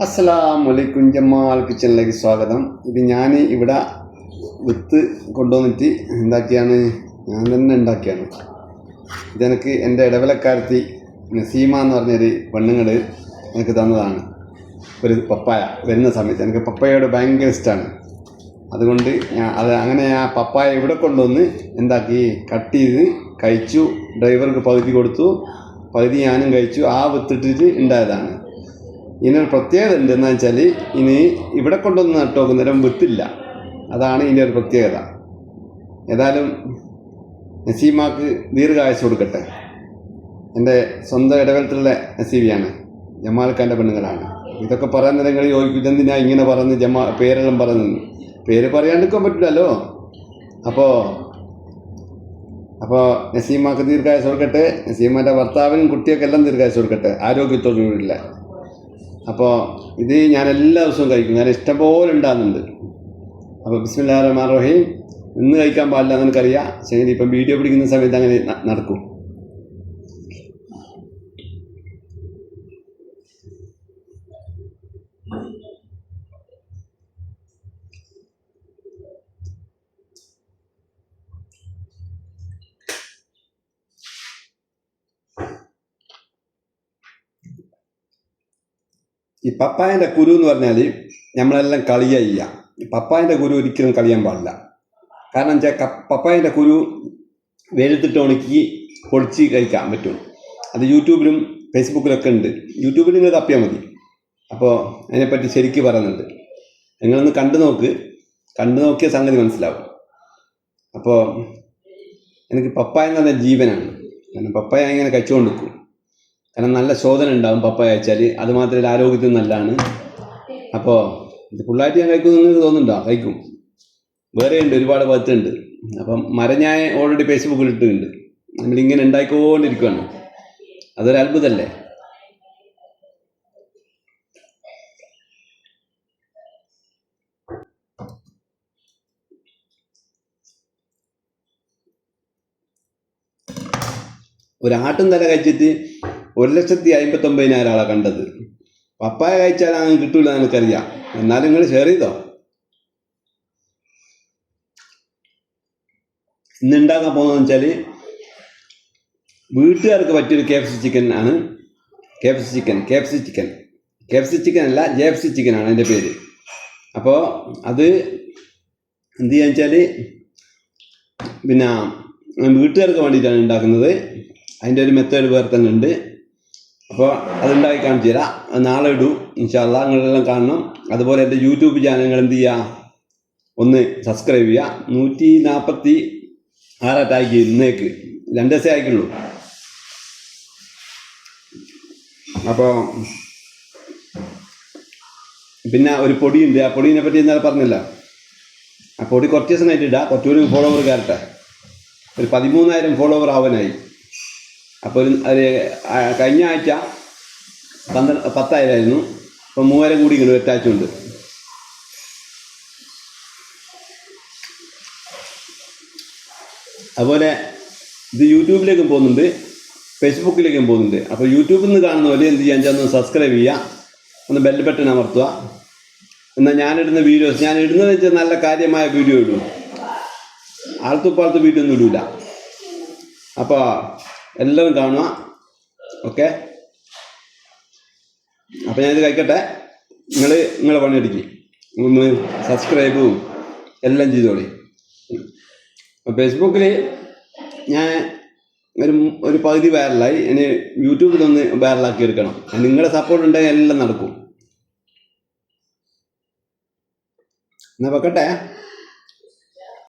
അസ്സലാമലൈക്കും ജമാൽ കിച്ചണിലേക്ക് സ്വാഗതം. ഇത് ഞാൻ ഇവിടെ വിത്ത് കൊണ്ടുവന്നിട്ട് എന്താക്കിയാണ്? ഞാൻ തന്നെ ഉണ്ടാക്കിയാണ്. ഇതെനിക്ക് എന്റെ ഇടവിലക്കാരത്തി നസീമ എന്ന് പറഞ്ഞൊരു പെണ്ണുങ്ങൾ എനിക്ക് തന്നതാണ്. ഒരു പപ്പായ വരുന്ന സമയത്ത്. എനിക്ക് പപ്പായയോട് ഭയങ്കര ഇഷ്ടമാണ് അതുകൊണ്ട് ഞാൻ അത് അങ്ങനെ ആ പപ്പായ ഇവിടെ കൊണ്ടുവന്ന് എന്താക്കി? കട്ട് ചെയ്ത് കഴിച്ചു. ഡ്രൈവർക്ക് പകുതി കൊടുത്തു. പകുതി ഞാനും കഴിച്ചു. ആ വിത്തിട്ടിട്ട് ഉണ്ടായതാണ്. ഇതിനൊരു പ്രത്യേകത എന്തെന്ന് വെച്ചാൽ ഇനി ഇവിടെ കൊണ്ടുവന്ന് നേരം വിത്തില്ല. അതാണ് ഇതിന്റെ ഒരു പ്രത്യേകത. ഏതായാലും നസീമാക്ക് ദീർഘായുസ് കൊടുക്കട്ടെ. എന്റെ സ്വന്തം ഇടവലത്തിലുള്ള നസീബിയാണ്. ജമാൽക്കാന്റെ പെണ്ണുങ്ങളാണ്. ഇതൊക്കെ പറയാൻ നിങ്ങൾ ചോദിക്കും എന്തിനാ ഇങ്ങനെ പറഞ്ഞ് ജമാ പേരെല്ലാം പറഞ്ഞു പേര് പറയാണ്ടിരിക്കാൻ പറ്റില്ലല്ലോ അപ്പോൾ അപ്പോൾ നസീമാക്ക് ദീർഘായുസ് കൊടുക്കട്ടെ. നസീമാന്റെ ഭർത്താവിനും കുട്ടിയൊക്കെ എല്ലാം ദീർഘായുസ് കൊടുക്കട്ടെ. ആരോഗ്യത്തോടു കൂടിയില്ല അപ്പോൾ ഇത് ഞാൻ എല്ലാ ദിവസവും കഴിക്കും. ഞാൻ ഇഷ്ടം പോലെ ഉണ്ടാകുന്നുണ്ട്. അപ്പോൾ ബിസ്മില്ലാ റഹ്മാൻ റഹീം ഇന്ന് കഴിക്കാൻ പാടില്ല എന്ന് എനിക്കറിയാം ശരി ഇപ്പം വീഡിയോ പിടിക്കുന്ന സമയത്ത് അങ്ങനെ നടക്കും. ഈ പപ്പായന്റെ കുരു എന്ന് പറഞ്ഞാൽ നമ്മളെല്ലാം കളിയ ഈ പപ്പായന്റെ കുരു ഒരിക്കലും കളിയാൻ പാടില്ല. കാരണം വെച്ചാൽ പപ്പായന്റെ കുരു വെയിലത്തിട്ട് ഉണക്കി പൊളിച്ച് കഴിക്കാൻ പറ്റും. അത് യൂട്യൂബിലും ഫേസ്ബുക്കിലൊക്കെ ഉണ്ട്. യൂട്യൂബിൽ നിങ്ങൾ തപ്പിയാൽ മതി. അപ്പോൾ അതിനെപ്പറ്റി ശരിക്ക് പറയുന്നുണ്ട്. നിങ്ങളൊന്ന് കണ്ടു നോക്ക്. കണ്ടു നോക്കിയ സംഗതി മനസ്സിലാവും. അപ്പോൾ എനിക്ക് പപ്പായ എന്ന് പറഞ്ഞ ജീവനാണ്. കാരണം പപ്പായ ഇങ്ങനെ കഴിച്ചുകൊണ്ട് നിൽക്കും. കാരണം നല്ല ശോധന ഉണ്ടാവും പപ്പായ കഴിച്ചാൽ അത് മാത്രമല്ല ആരോഗ്യത്തിന് നല്ലതാണ്. അപ്പോൾ ഇത് ഫുള്ളായിട്ട് ഞാൻ കഴിക്കുമെന്ന് നിങ്ങൾക്ക് തോന്നുന്നുണ്ടോ? കഴിക്കും. വേറെ ഉണ്ട് ഒരുപാട് പത്തുണ്ട് അപ്പം മരം ഞാൻ ഓൾറെഡി ഫേസ്ബുക്കിൽ ഇട്ടിട്ടുണ്ട്. നമ്മളിങ്ങനെ ഉണ്ടായിക്കൊണ്ടിരിക്കുകയാണ് അതൊരു അത്ഭുതമല്ലേ? ഒരാട്ടും തല കഴിച്ചിട്ട് ഒരു ലക്ഷത്തി അമ്പത്തൊമ്പതിനായിരം കണ്ടത്. പപ്പായ കഴിച്ചാലാണ് കിട്ടൂല എനിക്കറിയാം. എന്നാലും നിങ്ങൾ ഷെയർ ചെയ്തോ? ഇന്ന് ഉണ്ടാക്കാൻ പോകുന്നതെന്ന് വെച്ചാൽ വീട്ടുകാർക്ക് പറ്റിയൊരു കെ എഫ് സി ചിക്കൻ ആണ്. K F C chicken K F C chicken K F C chicken അല്ല ജെ എഫ് സി ചിക്കൻ ആണ് അതിന്റെ പേര്. അപ്പോൾ അത് എന്ത് ചെയ്യാന്ന് വെച്ചാൽ പിന്നെ വീട്ടുകാർക്ക് വേണ്ടിയിട്ടാണ് ഉണ്ടാക്കുന്നത്. അതിന്റെ ഒരു മെത്തേഡ് വേറെ തന്നെ ഉണ്ട്. അപ്പോൾ അതുണ്ടാക്കി കാണിച്ചു തരാം നാളെ ഇടും. ഇൻഷാല്ല നിങ്ങളെല്ലാം കാണണം. അതുപോലെ എന്റെ യൂട്യൂബ് ചാനൽ എന്ത് ചെയ്യുക ഒന്ന് സബ്സ്ക്രൈബ് ചെയ്യുക നൂറ്റി നാൽപ്പത്തി ആറാട്ടാക്കി ഇന്നേക്ക്. രണ്ട് ദിവസമേ ആയിക്കുള്ളൂ അപ്പോൾ പിന്നെ ഒരു പൊടിയുണ്ട്. ആ പൊടീനെ പറ്റി എന്നാലും പറഞ്ഞില്ല? ആ പൊടി കുറച്ച് ദിവസം കഴിഞ്ഞിട്ട് ഇടാം. കുറച്ചുകൂടി ഫോളോവർ കയറട്ടെ ഒരു പതിമൂന്നായിരം ഫോളോവർ ആവാനായി. അപ്പോൾ ആ, കഴിഞ്ഞ ആഴ്ച പന്ത്രണ്ട് പത്തായിരമായിരുന്നു ഇപ്പോൾ മൂവായിരം കൂടി ഇങ്ങനെ ഒറ്റാഴ്ചയുണ്ട് അതുപോലെ ഇത് യൂട്യൂബിലേക്കും പോകുന്നുണ്ട്. ഫേസ്ബുക്കിലേക്കും പോകുന്നുണ്ട്. അപ്പോൾ യൂട്യൂബിൽ നിന്ന് കാണുന്ന പോലെ എന്ത് ചെയ്യാൻ വെച്ചാൽ സബ്സ്ക്രൈബ് ചെയ്യുക. ഒന്ന് ബെൽ ബട്ടൺ അമർത്തുക. എന്നാൽ ഞാനിടുന്ന വീഡിയോസ് ഞാൻ ഇടുന്നത് വെച്ചാൽ നല്ല കാര്യമായ വീഡിയോ ഇടും. ആൾത്തുപ്പാളത്ത് വീഡിയോ ഒന്നും ഇടില്ല അപ്പോൾ എല്ലാവരും കാണുക. ഓക്കെ അപ്പോൾ ഞാനിത് കഴിക്കട്ടെ. നിങ്ങൾ നിങ്ങളെ പണിയെടുക്കി ഒന്ന് സബ്സ്ക്രൈബും എല്ലാം ചെയ്തോളി. ഫേസ്ബുക്കിൽ ഞാൻ ഒരു ഒരു പകുതി വൈറലായി ഇനി യൂട്യൂബിലൊന്ന് വൈറലാക്കി എടുക്കണം. നിങ്ങളുടെ സപ്പോർട്ട് ഉണ്ടെങ്കിൽ എല്ലാം നടക്കും. എന്നാ വെക്കട്ടെ?